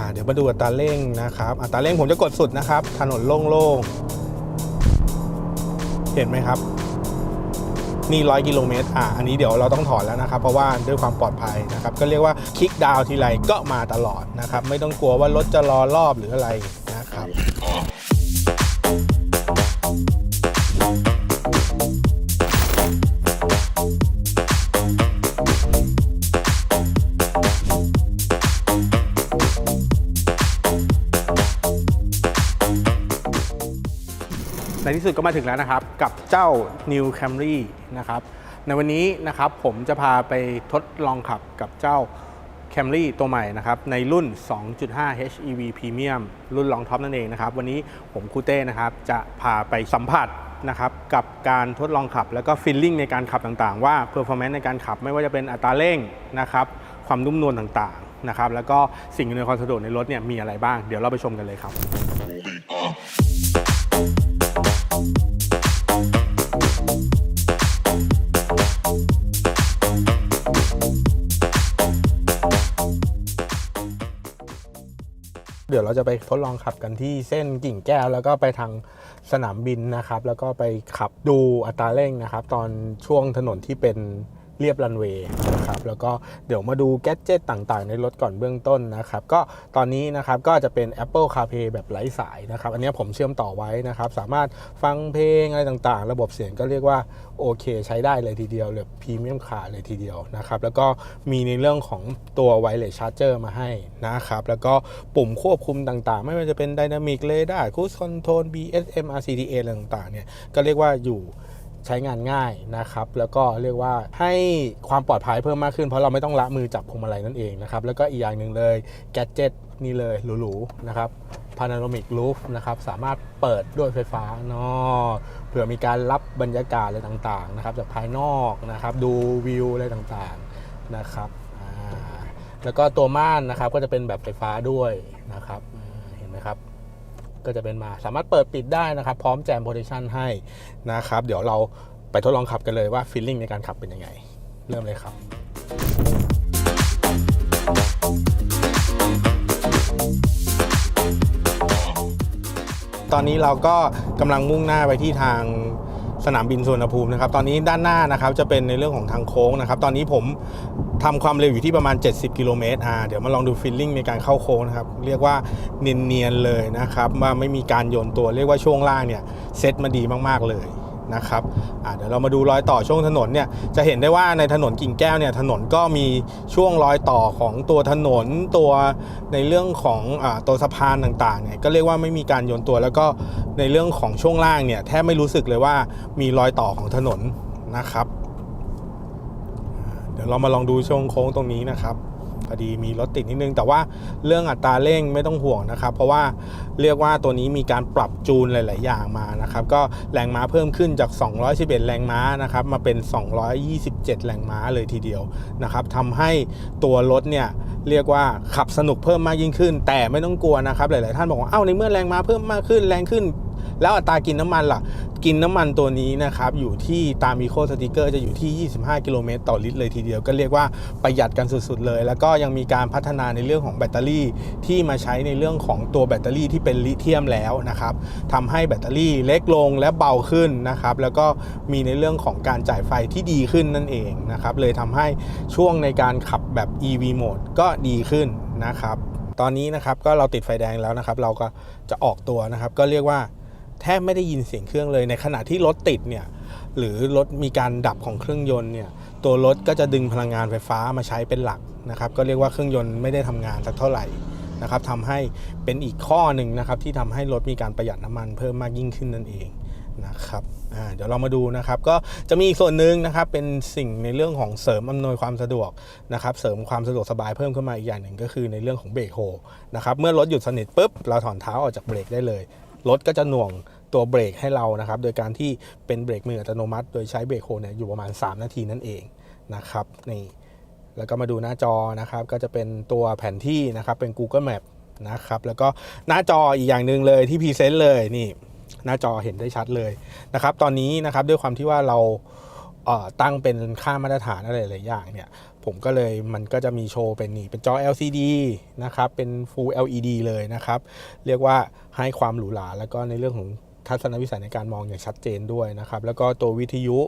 อ่าเดี๋ยวมาดูอัตราเร่งนะครับ อัตราเร่งผมจะกดสุดนะครับ ถนนโล่งๆ เห็นไหมครับ นี่ร้อยกิโลเมตรอ่าอันนี้เดี๋ยวเราต้องถอนแล้วนะครับ เพราะว่าด้วยความปลอดภัยนะครับ ก็เรียกว่าคลิกดาวทีไรก็มาตลอดนะครับ ไม่ต้องกลัวว่ารถจะรอรอบหรืออะไร ในที่สุดก็มาถึงแล้วนะครับกับเจ้า New Camry นะครับในวันนี้นะครับผมจะพาไปทดลองขับกับเจ้า Camry ตัวใหม่นะครับในรุ่น 2.5 HEV Premium รุ่นรองท็อปนั่นเองนะครับวันนี้ผมคูเต้นะครับจะพาไปสัมผัสนะครับกับการทดลองขับแล้วก็ฟีลลิ่งในการขับต่างๆ ว่า Performance ในการขับไม่ว่าจะเป็นอัตราเร่งนะครับความนุ่มนวลต่างๆนะครับแล้วก็สิ่งอำนวยความสะดวกในรถเนี่ยมีอะไรบ้าง เดี๋ยวเราไปชมกันเลยครับ เดี๋ยวเราจะไปทดลองขับกันที่เส้นกิ่งแก้ว แล้วก็ไปทางสนามบินนะครับ แล้วก็ไปขับดูอัตราเร่งนะครับ ตอนช่วงถนนที่เป็น เรียบรันเวย์นะครับแล้วก็เดี๋ยวมาดูแกดเจิตต่างๆ ในรถก่อนเบื้องต้นนะครับก็ตอนนี้นะครับก็จะเป็น Apple CarPlay แบบไร้สายนะครับอันนี้ผมเชื่อมต่อไว้นะครับสามารถฟังเพลงอะไรต่างๆ ระบบเสียงก็เรียกว่าโอเค ใช้ได้เลยทีเดียวเลยพรีเมียมคาเลยทีเดียวนะครับแล้วก็มีในเรื่องของตัว Wireless Charger มาให้นะครับแล้วก็ปุ่มควบคุมต่างๆ ไม่ว่าจะเป็น Dynamic Radar Cruise Control BSM RCTA อะไรต่างๆเนี่ยก็เรียกว่าอยู่ ใช้งานง่ายนะครับ แล้วก็เรียกว่าให้ความปลอดภัยเพิ่มมากขึ้น เพราะเราไม่ต้องละมือจับพวงมาลัยนั่นเองนะครับ แล้วก็อีกอย่างหนึ่งเลยแกจ e t นี่เลยหรูๆนะครับ Panoramic Roof นะครับสามารถเปิดด้วยไฟฟ้าเนาะเผื่อมีการรับบรรยากาศอะไรต่างๆนะครับจากภายนอกนะครับดูวิวอะไรต่างๆนะครับแล้วก็ตัวม่านนะครับก็จะเป็นแบบไฟฟ้าด้วยนะครับเห็นไหมครับ ก็จะเป็นมาสามารถเปิดปิดได้นะครับ พร้อมแจมโพซิชันให้นะครับ เดี๋ยวเราไปทดลองขับกันเลยว่าฟีลลิ่งในการขับเป็นยังไง เริ่มเลยครับ ตอนนี้เราก็กำลังมุ่งหน้าไปที่ทางสนามบินสุวรรณภูมินะครับ ตอนนี้ด้านหน้านะครับจะเป็นในเรื่องของทางโค้งนะครับ ตอนนี้ผม ทำความเร็วอยู่ที่ประมาณ 70 กิโลเมตรอ่าเดี๋ยวมาลองดูฟีลลิ่งในการเข้าโค้งนะครับ เรียกว่าเนียนๆเลยนะครับว่าไม่มีการโยนตัวเรียกว่าช่วงล่างเนี่ยเซตมาดีมากๆเลยนะครับอ่าเดี๋ยวเรามาดูรอยต่อช่วงถนนเนี่ยจะเห็นได้ว่าในถนนกิ่งแก้วเนี่ยถนนก็มีช่วงรอยต่อของตัวถนนตัวในเรื่องของอาตัวสะพานต่างๆเนี่ยก็เรียกว่าไม่มีการโยนตัว แล้วก็ในเรื่องของช่วงล่างเนี่ยแทบไม่รู้สึกเลยว่ามีรอยต่อของถนนนะครับ ดี๋ยวเรามาลองดูช่วงโค้งตรงนี้นะครับพอดีมีรถติดนิดนึง แต่ว่าเรื่องอัตราเร่งไม่ต้องห่วงนะครับ เพราะว่าเรียกว่าตัวนี้มีการปรับจูนหลาย ๆ อย่างมานะครับ ก็แรงม้าเพิ่มขึ้นจาก 211 แรงม้านะครับ มาเป็น 227 แรงม้าเลยทีเดียวนะครับทำให้ตัวรถเนี่ยเรียกว่าขับสนุกเพิ่มมากยิ่งขึ้น แต่ไม่ต้องกลัวนะครับ หลาย ๆ ท่านบอกว่าเอ้าในเมื่อแรงม้าเพิ่มมากขึ้นแรงขึ้น แล้วอัตรากินน้ำมันล่ะ กินน้ำมันตัวนี้นะครับอยู่ที่ตามมีโคสติกเกอร์จะอยู่ที่ 25 กิโลเมตรต่อลิตรเลยทีเดียวก็เรียกว่าประหยัดกันสุดๆเลย แล้วก็ยังมีการพัฒนาในเรื่องของแบตเตอรี่ที่มาใช้ในเรื่องของตัวแบตเตอรี่ที่เป็นลิเธียมแล้วนะครับทำให้แบตเตอรี่เล็กลงและเบาขึ้นนะครับแล้วก็มีในเรื่องของการจ่ายไฟที่ดีขึ้นนั่นเองนะครับเลยทำให้ช่วงในการขับแบบ EV mode ก็ดีขึ้นนะครับ ตอนนี้นะครับก็เราติดไฟแดงแล้วนะครับ เราก็จะออกตัวนะครับ ก็เรียกว่า แทบไม่ได้ยินเสียงเครื่องเลย ในขณะที่รถติดเนี่ยหรือรถมีการดับของเครื่องยนต์เนี่ยตัวรถก็จะดึงพลังงานไฟฟ้ามาใช้เป็นหลักนะครับก็เรียกว่าเครื่องยนต์ไม่ได้ทำงานสักเท่าไหร่นะครับทำให้เป็นอีกข้อหนึ่งนะครับที่ทำให้รถมีการประหยัดน้ำมันเพิ่มมากยิ่งขึ้นนั่นเองนะครับเดี๋ยวเรามาดูนะครับ ก็จะมีอีกส่วนหนึ่งนะครับเป็นสิ่งในเรื่องของเสริมอำนวยความสะดวกนะครับ เสริมความสะดวกสบายเพิ่มขึ้นมาอีกอย่างหนึ่งก็คือในเรื่องของเบรกโฮนะครับ เมื่อรถหยุดสนิทปุ๊บเราถอนเท้าออกจากเบรกได้เลย รถก็จะหน่วงตัวเบรกให้เรานะครับ โดยการที่เป็นเบรกมืออัตโนมัติ โดยใช้เบรกโฮเนี่ยอยู่ประมาณ 3 นาทีนั่นเองนะครับนี่แล้วก็มาดูหน้าจอนะครับ ก็จะเป็นตัวแผนที่นะครับ เป็น Google Map นะครับ แล้วก็หน้าจออีกอย่างหนึ่งเลยที่พรีเซนต์เลยนี่ หน้าจอเห็นได้ชัดเลยนะครับ ตอนนี้นะครับด้วยความที่ว่าเราเตั้งเป็นค่ามาตรฐานอะไรหลายอย่างเนี่ย ผมก็เลยมันก็จะมีโชว์เป็นนี่เป็นจอ LCD นะครับ เป็น Full LED เลยนะครับ เรียกว่าให้ความหรูหราแล้วก็ในเรื่องของทัศนวิสัยในการมองอย่างชัดเจนด้วยนะครับ แล้วก็ตัววิทยุ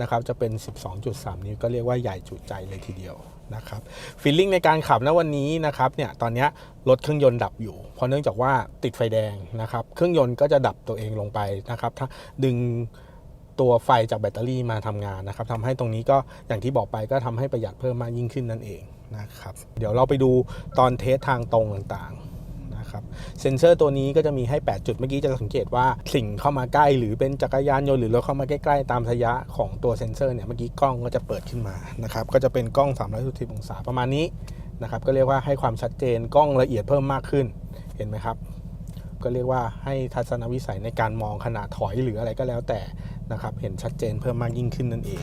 นะครับจะเป็น 12.3 นิ้วก็เรียกว่าใหญ่จุใจเลยทีเดียวนะครับฟีลลิ่งในการขับณวันนี้นะครับเนี่ยตอนนี้รถเครื่องยนต์ดับอยู่ เพราะเนื่องจากว่าติดไฟแดงนะครับ เครื่องยนต์ก็จะดับตัวเองลงไปนะครับ ถ้าดึง ตัวไฟจากแบตเตอรี่มาทำงานนะครับทำให้ตรงนี้ก็อย่างที่บอกไปก็ทำให้ประหยัดเพิ่มมากยิ่งขึ้นนั่นเองนะครับเดี๋ยวเราไปดูตอนเทสทางตรงต่างๆนะครับเซ็นเซอร์ตัวนี้ก็จะมีให้ 8 จุดเมื่อกี้จะสังเกตว่าสิ่งเข้ามาใกล้ หรือเป็นจักรยานยนต์หรือรถเข้ามาใกล้ ๆ ตามระยะของตัวเซ็นเซอร์เนี่ยเมื่อกี้กล้องก็จะเปิดขึ้นมานะครับก็จะเป็นกล้อง360องศาประมาณนี้นะครับก็เรียกว่าให้ความชัดเจนกล้องละเอียดเพิ่มมากขึ้นเห็นไหมครับ ก็เรียกว่าให้ทัศนวิสัยในการมองขนาดถอยหรืออะไรก็แล้วแต่นะครับเห็นชัดเจนเพิ่มมากยิ่งขึ้นนั่นเอง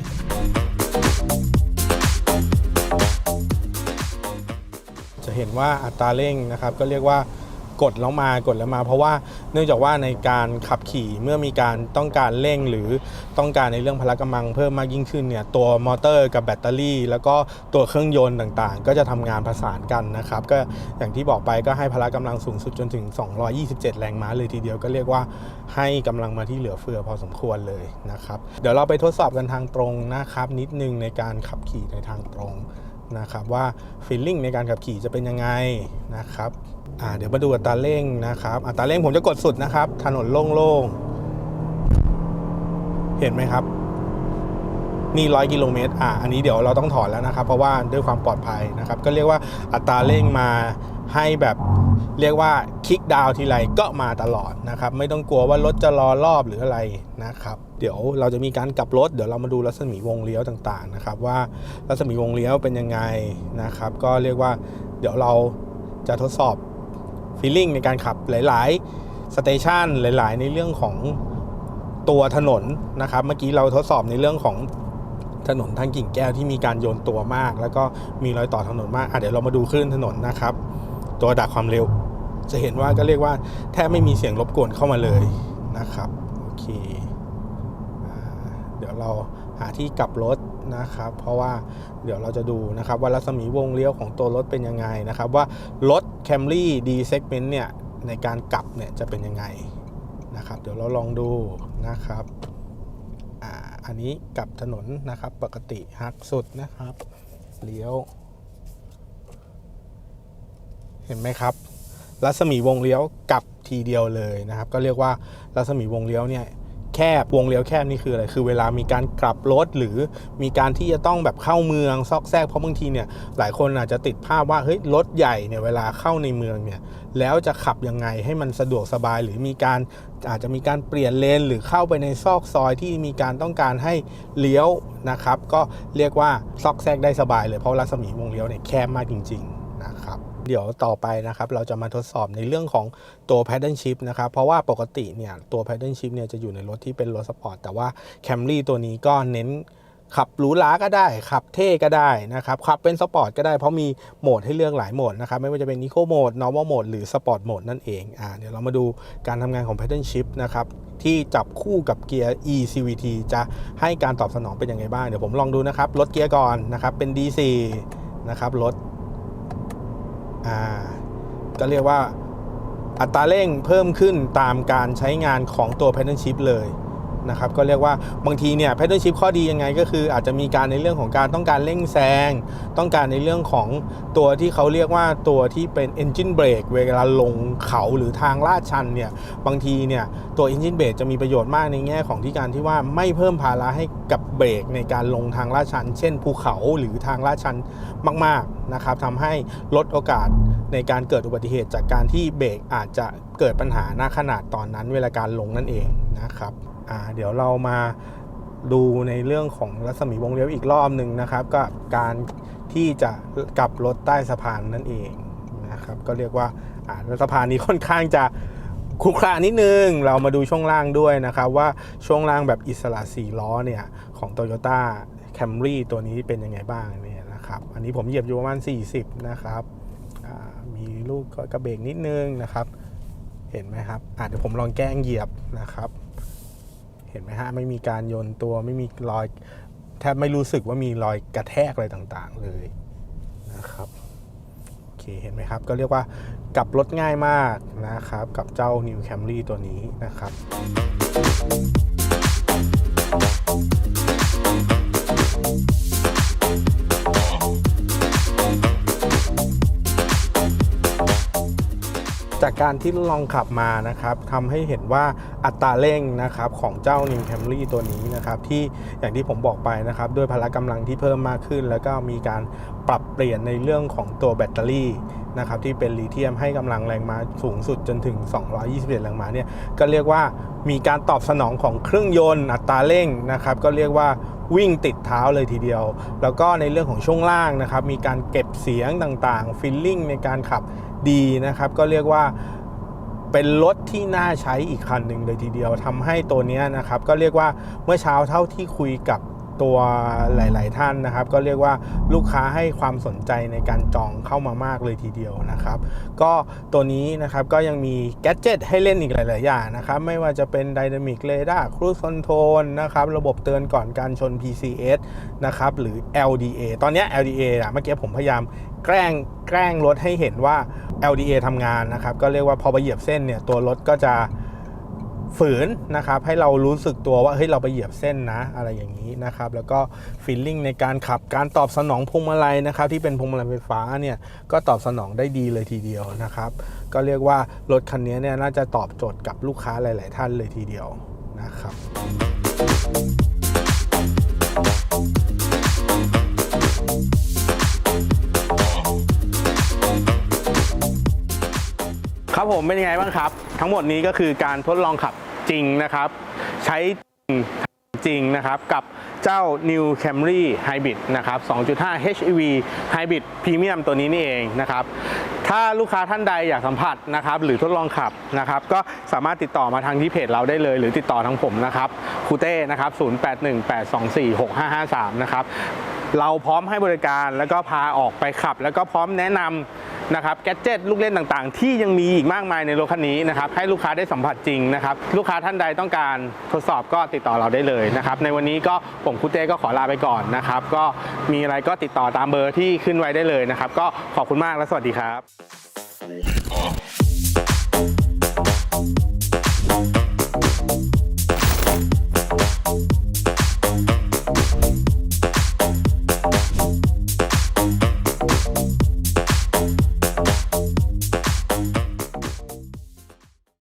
จะเห็นว่าอัตราเร่งนะครับก็เรียกว่า กดแล้วมากดแล้วมา เพราะว่าเนื่องจากว่าในการขับขี่เมื่อมีการต้องการเร่งหรือต้องการในเรื่องพละกำลังเพิ่มมากยิ่งขึ้นเนี่ยตัวมอเตอร์กับแบตเตอรี่ แล้วก็ตัวเครื่องยนต์ต่างๆ ก็จะทำงานประสานกันนะครับก็อย่างที่บอกไปก็ให้พละกำลังสูงสุดจนถึง 227 แรงม้าเลยทีเดียวก็เรียกว่าให้กำลังมาที่เหลือเฟือพอสมควรเลยนะครับ เดี๋ยวเราไปทดสอบกันทางตรงนะครับนิดนึงในการขับขี่ในทางตรง นะครับว่าฟีลลิ่งในการขับขี่จะเป็นยังไงนะครับอ่าเดี๋ยวมาดูอัตราเร่งนะครับอัตราเร่งผมจะกดสุดนะครับ ถนนโล่งๆ เห็นไหมครับ นี่ร้อยกิโลเมตรอ่าอันนี้เดี๋ยวเราต้องถอนแล้วนะครับ เพราะว่าด้วยความปลอดภัยนะครับ ก็เรียกว่าอัตราเร่งมาให้แบบเรียกว่าคลิกดาวทีไรก็มาตลอดนะครับ ไม่ต้องกลัวว่ารถจะรอรอบหรืออะไรนะครับ เดี๋ยวเราจะมีการกลับรถ เดี๋ยวเรามาดูรัศมีวงเลี้ยวต่างๆนะครับ ว่ารัศมีวงเลี้ยวเป็นยังไงนะครับ ก็เรียกว่าเดี๋ยวเราจะทดสอบฟีลลิ่งในการขับหลายๆสเตชันหลาย ๆ ในเรื่องของตัวถนนนะครับ เมื่อกี้เราทดสอบในเรื่องของ ถนนทางกิ่งแก้วที่มีการโยนตัวมาก แล้วก็มีรอยต่อถนนมากอะเดี๋ยวเรามาดูคลื่นถนนนะครับ ตัวดักความเร็ว จะเห็นว่าก็เรียกว่าแทบไม่มีเสียงรบกวนเข้ามาเลยนะครับโอเคอเดี๋ยวเราหาที่กลับรถนะครับ เพราะว่าเดี๋ยวเราจะดูนะครับ ว่ารัศมีวงเลี้ยวของตัวรถเป็นยังไงนะครับ ว่ารถ Camry D segment เนี่ยในการกลับเนี่ยจะเป็นยังไงนะครับ เดี๋ยวเราลองดูนะครับ อันนี้กับถนนนะครับปกติหักสุดนะครับ เลี้ยว เห็นไหมครับ รัศมีวงเลี้ยวกลับทีเดียวเลยนะครับ ก็เรียกว่ารัศมีวงเลี้ยวเนี่ย แคบ วงเลี้ยวแคบนี่คืออะไร คือเวลามีการกลับรถหรือมีการที่จะต้องแบบเข้าเมืองซอกแซกเพราะบางทีเนี่ยหลายคนอาจจะติดภาพว่าเฮ้ยรถใหญ่เนี่ยเวลาเข้าในเมืองเนี่ยแล้วจะขับยังไงให้มันสะดวกสบาย หรือมีการอาจจะมีการเปลี่ยนเลนหรือเข้าไปในซอกซอยที่มีการต้องการให้เลี้ยวนะครับ ก็เรียกว่าซอกแซกได้สบายเลยเพราะรัศมีวงเลี้ยวเนี่ยแคบมากจริง ๆ เดี๋ยวต่อไปนะครับเราจะมาทดสอบในเรื่องของตัว paddle shift นะครับเพราะว่าปกติเนี่ยตัว paddle shift เนี่ยจะอยู่ในรถที่เป็นรถสปอร์ตแต่ว่า Camry ตัวนี้ก็เน้นขับหรูหราก็ได้ ขับเท่ก็ได้นะครับ ขับเป็นสปอร์ตก็ได้เพราะมีโหมดให้เลือกหลายโหมดนะครับ ไม่ว่าจะเป็น Eco Mode Normal Mode หรือ Sport Mode นั่นเองอ่าเดี๋ยวเรามาดูการทำงานของ paddle shift นะครับ ที่จับคู่กับเกียร์ eCVT จะให้การตอบสนองเป็นยังไงบ้าง เดี๋ยวผมลองดูนะครับลดเกียร์ก่อนนะครับ เป็น D4 นะครับลด อ่าก็เรียกว่าอัตราเร่งเพิ่มขึ้นตามการใช้งานของตัว Pattern Shift เลย นะครับก็เรียกว่าบางทีเนี่ย Pattern Shift ข้อดียังไงก็คืออาจจะมีการในเรื่องของการต้องการเร่งแซง ต้องการในเรื่องของตัวที่เขาเรียกว่าตัวที่เป็น Engine Brake เวลาลงเขาหรือทางลาดชันเนี่ยบางทีเนี่ยตัว Engine Brake จะมีประโยชน์มากในแง่ของที่การที่ว่าไม่เพิ่มภาระให้กับเบรกในการลงทางลาดชัน เช่นภูเขาหรือทางลาดชันมากๆนะครับทำให้ลดโอกาสในการเกิดอุบัติเหตุจากการที่เบรกอาจจะเกิดปัญหาหน้าขนาดตอนนั้นเวลาการลงนั่นเองนะครับ อ่าเดี๋ยวเรามาดูในเรื่องของรัศมีวงเลี้ยวอีกรอบหนึ่งนะครับก็การที่จะกลับรถใต้สะพานนั่นเองนะครับก็เรียกว่าอ่าสะพานนี้ค่อนข้างจะขรุขระนิดนึง เรามาดูช่วงล่างด้วยนะครับว่าช่วงล่างแบบอิสระ4ล้อเนี่ยของ Toyota Camry ตัวนี้เป็นยังไงบ้างเนี่ยนะครับอันนี้ผมเหยียบอยู่ประมาณ 40 นะครับมีลูกกระเบรกนิดนึงนะครับ เห็นไหมครับอะเดี๋ยวผมลองแกล้งเหยียบนะครับ เห็นไหมฮะไม่มีการโยนตัวไม่มีรอยแทบไม่รู้สึกว่ามีรอยกระแทกอะไรต่างๆเลยนะครับโอเคเห็นไหมครับ ก็เรียกว่ากลับรถง่ายมากนะครับ กับเจ้า New Camry ตัวนี้นะครับ จากการที่ลองขับมานะครับทำให้เห็นว่าอัตราเร่งนะครับของเจ้า New Camry ตัวนี้นะครับที่อย่างที่ผมบอกไปนะครับด้วยพละกำลังที่เพิ่มมากขึ้น แล้วก็มีการปรับเปลี่ยนในเรื่องของตัวแบตเตอรี่นะครับที่เป็นลิเธียมให้กำลังแรงม้าสูงสุดจนถึง 221 แรงม้าเนี่ยก็เรียกว่ามีการตอบสนองของเครื่องยนต์อัตราเร่งนะครับก็เรียกว่าวิ่งติดเท้าเลยทีเดียว แล้วก็ในเรื่องของช่วงล่างนะครับมีการเก็บเสียงต่างๆฟิลลิ่งในการขับ ดีนะครับ ก็เรียกว่าเป็นรถที่น่าใช้อีกคันหนึ่งเลยทีเดียวทำให้ตัวนี้นะครับ ก็เรียกว่าเมื่อเช้าเท่าที่คุยกับ ตัวหลาย ๆ ท่านนะครับ ก็เรียกว่าลูกค้าให้ความสนใจในการจองเข้ามามากเลยทีเดียวนะครับ ก็ตัวนี้นะครับก็ยังมีแกดเจิตให้เล่นอีกหลาย ๆ อย่างนะครับ ไม่ว่าจะเป็น Dynamic Radar Cruise Control นะครับ ระบบเตือนก่อนการชน PCS นะครับหรือ LDA ตอนนี้ LDA อะเมื่อกี้ผมพยายามแกล้งแกล้งรถให้เห็นว่า LDA ทำงานนะครับ ก็เรียกว่าพอไปเหยียบเส้นเนี่ยตัวรถก็จะ ฝืนนะครับให้เรารู้สึกตัวว่าเฮ้ยเราไปเหยียบเส้นนะอะไรอย่างนี้นะครับแล้วก็ฟีลลิ่งในการขับการตอบสนองพวงมาลัยนะครับที่เป็นพวงมาลัยไฟฟ้าเนี่ยก็ตอบสนองได้ดีเลยทีเดียวนะครับก็เรียกว่ารถคันนี้เนี่ยน่าจะตอบโจทย์กับลูกค้าหลาย ๆ ท่านเลยทีเดียวนะครับ ครับผมเป็นยังไงบ้างครับ ทั้งหมดนี้ก็คือการทดลองขับจริงนะครับ ใช้จริงนะครับกับเจ้า New Camry Hybrid นะครับ 2.5 HEV Hybrid Premium ตัวนี้นี่เองนะครับ ถ้าลูกค้าท่านใดอยากสัมผัสนะครับ หรือทดลองขับนะครับ ก็สามารถติดต่อมาทางที่เพจเราได้เลย หรือติดต่อทางผมนะครับคูเต้นะครับ 0818246553 นะครับ เราพร้อมให้บริการแล้วก็พาออกไปขับ แล้วก็พร้อมแนะนำ นะครับแกจเจิตลูกเล่นต่างๆ ที่ยังมีอีกมากมายในรถคันนี้นะครับให้ลูกค้าได้สัมผัสจริงนะครับลูกค้าท่านใดต้องการทดสอบก็ติดต่อเราได้เลยนะครับในวันนี้ก็ผมคุเต้ก็ขอลาไปก่อนนะครับก็มีอะไรก็ติดต่อตามเบอร์ที่ขึ้นไว้ได้เลยนะครับก็ขอบคุณมากและสวัสดีครับ